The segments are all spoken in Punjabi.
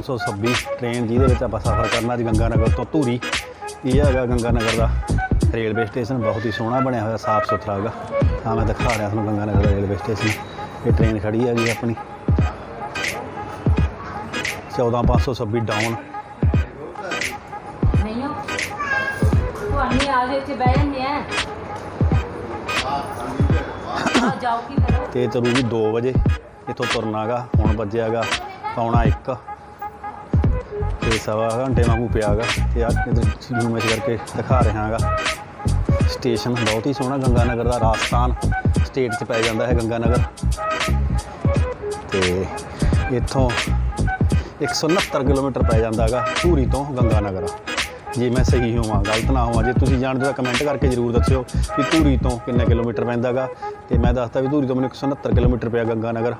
14526 ਟ੍ਰੇਨ ਜਿਹਦੇ ਵਿੱਚ ਆਪਾਂ ਸਫ਼ਰ ਕਰਨਾ ਜੀ ਗੰਗਾਨਗਰ ਤੋਂ ਧੂਰੀ। ਇਹ ਹੈਗਾ ਗੰਗਾਨਗਰ ਦਾ? ਰੇਲਵੇ ਸਟੇਸ਼ਨ ਬਹੁਤ ਹੀ ਸੋਹਣਾ ਬਣਿਆ ਹੋਇਆ ਸਾਫ਼ ਸੁਥਰਾ ਹੈਗਾ। ਆ ਮੈਂ ਦਿਖਾ ਰਿਹਾ ਤੁਹਾਨੂੰ ਗੰਗਾਨਗਰ ਦਾ ਰੇਲਵੇ ਸਟੇਸ਼ਨ। ਇਹ ਟ੍ਰੇਨ ਖੜੀ ਹੈਗੀ ਆਪਣੀ। 14526 ਡਾਊਨ ਨਹੀਂ ਹੋ ਤੁਹਾਨੀ ਆ ਜੇ ਇੱਥੇ ਬਹਿ ਜਾਂਦੇ ਆ। ਆ ਜਾਓ ਕੀ ਕਰੋ। ਤੇ ਚੱਲੂਗੀ 2 ਵਜੇ। ਇੱਥੋਂ ਤੁਰਨਾਗਾ ਹੁਣ ਵੱਜਿਆਗਾ ਪੌਣਾ 1 ਤੇ ਸਵਾ ਘੰਟੇ ਵਾਂਗੂ ਪਿਆਗਾ ਤੇ ਆ ਇਧਰ ਨੂੰ ਮੈਂ ਕਰਕੇ ਦਿਖਾ ਰਿਹਾਗਾ ਸਟੇਸ਼ਨ ਬਹੁਤ ਹੀ ਸੋਹਣਾ ਗੰਗਾ ਨਗਰ ਦਾ ਰਾਜਸਥਾਨ ਸਟੇਟ 'ਚ ਪੈ ਜਾਂਦਾ ਹੈ ਗੰਗਾ ਨਗਰ। ਤੇ ਇੱਥੋਂ 169 ਕਿਲੋਮੀਟਰ ਪੈ ਜਾਂਦਾ ਹੈਗਾ ਧੂਰੀ ਤੋਂ ਗੰਗਾ ਨਗਰ। ਜੇ ਮੈਂ ਸਹੀ ਹੋਵਾਂ, ਗਲਤ ਨਾ ਹੋਵਾਂ, ਜੇ ਤੁਸੀਂ ਜਾਣਦੇ ਹੋ ਤਾਂ ਕਮੈਂਟ ਕਰਕੇ ਜ਼ਰੂਰ ਦੱਸਿਓ ਕਿ ਧੂਰੀ ਤੋਂ ਕਿੰਨੇ ਕਿਲੋਮੀਟਰ ਪੈਂਦਾਗਾ ਤੇ ਮੈਂ ਦੱਸਦਾ ਵੀ ਧੂਰੀ ਤੋਂ ਮੈਨੂੰ 169 ਕਿਲੋਮੀਟਰ ਪਿਆ ਗੰਗਾ ਨਗਰ।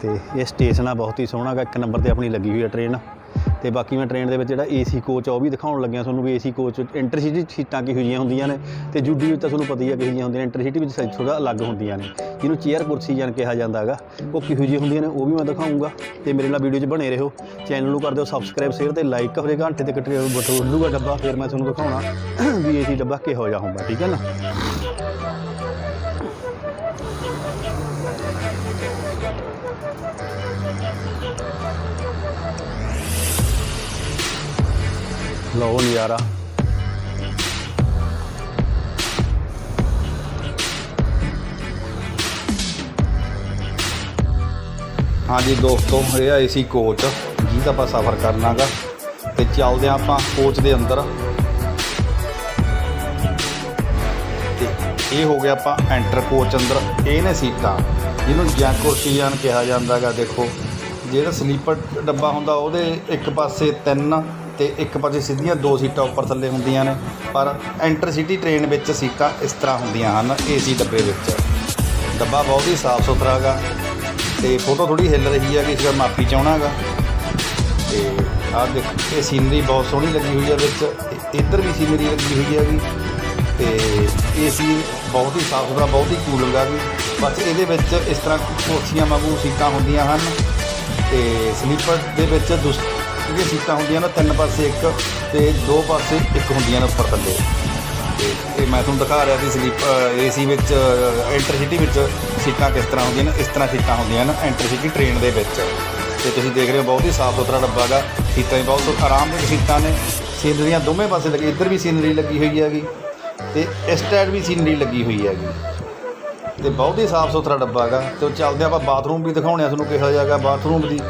ਤੇ ਇਹ ਸਟੇਸ਼ਨ ਆ, ਬਹੁਤ ਹੀ ਸੋਹਣਾ ਗਾ ਇੱਕ ਨੰਬਰ ਤੇ ਆਪਣੀ ਲੱਗੀ ਹੋਈ ਹੈ ਟ੍ਰੇਨ ਤੇ ਬਾਕੀ ਮੈਂ ਟ੍ਰੇਨ ਦੇ ਵਿੱਚ ਜਿਹੜਾ ਏਸੀ ਕੋਚ ਆ, ਉਹ ਵੀ ਦਿਖਾਉਣ ਲੱਗਿਆ ਤੁਹਾਨੂੰ ਵੀ ਏਸੀ ਕੋਚ ਇੰਟਰਸਿਟੀ ਸੀਟਾਂ ਕਿਹੋ ਜਿਹੀਆਂ ਹੁੰਦੀਆਂ ਨੇ ਤੇ ਜੂਡੀ ਵਿੱਚ ਤਾਂ ਤੁਹਾਨੂੰ ਪਤਾ ਹੀ ਆ ਕਿਹੋ ਜਿਹੀਆਂ ਹੁੰਦੀਆਂ ਨੇ ਇੰਟਰਸਿਟੀ ਵਿੱਚ ਸਾਈਜ਼ ਥੋੜਾ ਅਲੱਗ ਹੁੰਦੀਆਂ ਨੇ। ਜਿਹਨੂੰ ਚੇਅਰ ਕੁਰਸੀ ਜਾਨ ਕਿਹਾ ਜਾਂਦਾ ਹੈਗਾ, ਉਹ ਕਿਹੋ ਜਿਹੀਆਂ ਹੁੰਦੀਆਂ ਨੇ, ਉਹ ਵੀ ਮੈਂ ਦਿਖਾਉਂਗਾ ਤੇ ਮੇਰੇ ਨਾਲ ਵੀਡੀਓ 'ਚ ਬਣੇ ਰਹੋ। ਚੈਨਲ ਨੂੰ ਕਰ ਦਿਓ ਸਬਸਕ੍ਰਾਈਬ ਸ਼ੇਅਰ ਤੇ ਲਾਈਕ ਹਰੇ ਘੰਟੇ ਤੇ ਕੱਟੇ ਬਟੂਗਾ ਡੱਬਾ, ਫਿਰ ਮੈਂ ਤੁਹਾਨੂੰ ਦਿਖਾਉਣਾ ਵੀ ਏਸੀ ਡੱਬਾ ਕਿਹੋ ਜਿਹਾ ਹੁੰਦਾ, ਠੀਕ ਹੈ ਨਾ? ਲਓ ਨਜ਼ਾਰਾ। ਹਾਂਜੀ ਦੋਸਤੋ, ਇਹ ਆ ਏਸੀ ਕੋਚ, ਜਿਹਦਾ ਆਪਾਂ ਸਫ਼ਰ ਕਰਨਾਗਾ। ਤੇ ਚੱਲਦੇ ਹਾਂ ਆਪਾਂ ਕੋਚ ਦੇ ਅੰਦਰ। ਤੇ ਇਹ ਹੋ ਗਿਆ ਆਪਾਂ ਐਂਟਰ ਕੋਚ ਅੰਦਰ। ਇਹ ਨੇ ਸੀਟਾਂ, ਜਿਹਨੂੰ ਜਾਂ ਕੁਰਸੀਆਂ ਕਿਹਾ ਜਾਂਦਾਗਾ, ਦੇਖੋ। ਜਿਹੜਾ ਸਲੀਪਰ ਡੱਬਾ ਹੁੰਦਾ, ਉਹਦੇ ਇੱਕ ਪਾਸੇ ਤਿੰਨ ਤੇ ਇੱਕ ਪਾਸੇ ਸਿੱਧੀਆਂ ਦੋ ਸੀਟਾਂ ਉੱਪਰ ਥੱਲੇ ਹੁੰਦੀਆਂ ਨੇ, ਪਰ ਐਂਟਰ ਸਿਟੀ ਟ੍ਰੇਨ ਵਿੱਚ ਸੀਟਾਂ ਇਸ ਤਰ੍ਹਾਂ ਹੁੰਦੀਆਂ ਹਨ ਏਸੀ ਡੱਬੇ ਵਿੱਚ। ਡੱਬਾ ਬਹੁਤ ਹੀ ਸਾਫ਼ ਸੁਥਰਾ ਹੈਗਾ ਤੇ ਫੋਟੋ ਥੋੜੀ ਹਿੱਲ ਰਹੀ ਹੈ ਕਿ ਇਸ ਦਾ ਮਾਪੀ ਚਾਹਣਾ ਹੈਗਾ ਤੇ ਆਹ ਦੇਖ, ਇਹ ਸੀਨਰੀ ਬਹੁਤ ਸੋਹਣੀ ਲੱਗੀ ਹੋਈ ਹੈ ਵਿੱਚ, ਇ- ਇੱਧਰ ਵੀ ਸੀਨਰੀ ਲੱਗੀ ਹੋਈ ਹੈਗੀ ਤੇ ਏਸੀ ਬਹੁਤ ਹੀ ਸਾਫ਼ ਸੁਥਰਾ, ਬਹੁਤ ਹੀ ਕੂਲ ਆ ਗਈ ਬਸ ਇਹਦੇ ਵਿੱਚ ਇਸ ਤਰ੍ਹਾਂ ਕੁਰਸੀਆਂ ਵਾਂਗੂ ਸੀਟਾਂ ਹੁੰਦੀਆਂ ਹਨ, ਤੇ ਸਲੀਪਰ ਦੇ ਵਿੱਚ ਦੁਸ ਜਿਹੜੀਆਂ ਸੀਟਾਂ ਹੁੰਦੀਆਂ ਨੇ, ਤਿੰਨ ਪਾਸੇ ਇੱਕ ਤੇ ਦੋ ਪਾਸੇ ਇੱਕ ਹੁੰਦੀਆਂ ਨੇ ਉੱਪਰ ਥੱਲੇ। ਤੇ ਇਹ ਮੈਂ ਤੁਹਾਨੂੰ ਦਿਖਾ ਰਿਹਾ ਸੀ ਸਲੀਪ ਏਸੀ ਵਿੱਚ ਇੰਟਰਸਿਟੀ ਵਿੱਚ ਸੀਟਾਂ ਕਿਸ ਤਰ੍ਹਾਂ ਹੁੰਦੀਆਂ ਨੇ, ਇਸ ਤਰ੍ਹਾਂ ਸੀਟਾਂ ਹੁੰਦੀਆਂ ਨੇ ਇੰਟਰਸਿਟੀ ਟ੍ਰੇਨ ਦੇ ਵਿੱਚ। ਤੇ ਤੁਸੀਂ ਦੇਖ ਰਹੇ ਹੋ ਬਹੁਤ ਹੀ ਸਾਫ਼ ਸੁਥਰਾ ਡੱਬਾ ਹੈਗਾ, ਸੀਟਾਂ ਵੀ ਬਹੁਤ ਆਰਾਮਦਾਇਕ ਸੀਟਾਂ ਨੇ। ਸੀਨਰੀਆਂ ਦੋਵੇਂ ਪਾਸੇ ਲੱਗੀ, ਇੱਧਰ ਵੀ ਸੀਨਰੀ ਲੱਗੀ ਹੋਈ ਹੈਗੀ ਤੇ ਇਸ ਸਾਈਡ ਵੀ ਸੀਨਰੀ ਲੱਗੀ ਹੋਈ ਹੈਗੀ। ਤੇ ਬਹੁਤ ਹੀ ਸਾਫ਼ ਸੁਥਰਾ ਡੱਬਾ ਹੈਗਾ ਤੇ ਉਹ ਚੱਲਦੇ ਆਪਾਂ ਬਾਥਰੂਮ ਵੀ ਦਿਖਾਉਣੇ ਆ ਤੁਹਾਨੂੰ ਕਿਹਾ ਜਿਹਾ ਬਾਥਰੂਮ ਦੀ।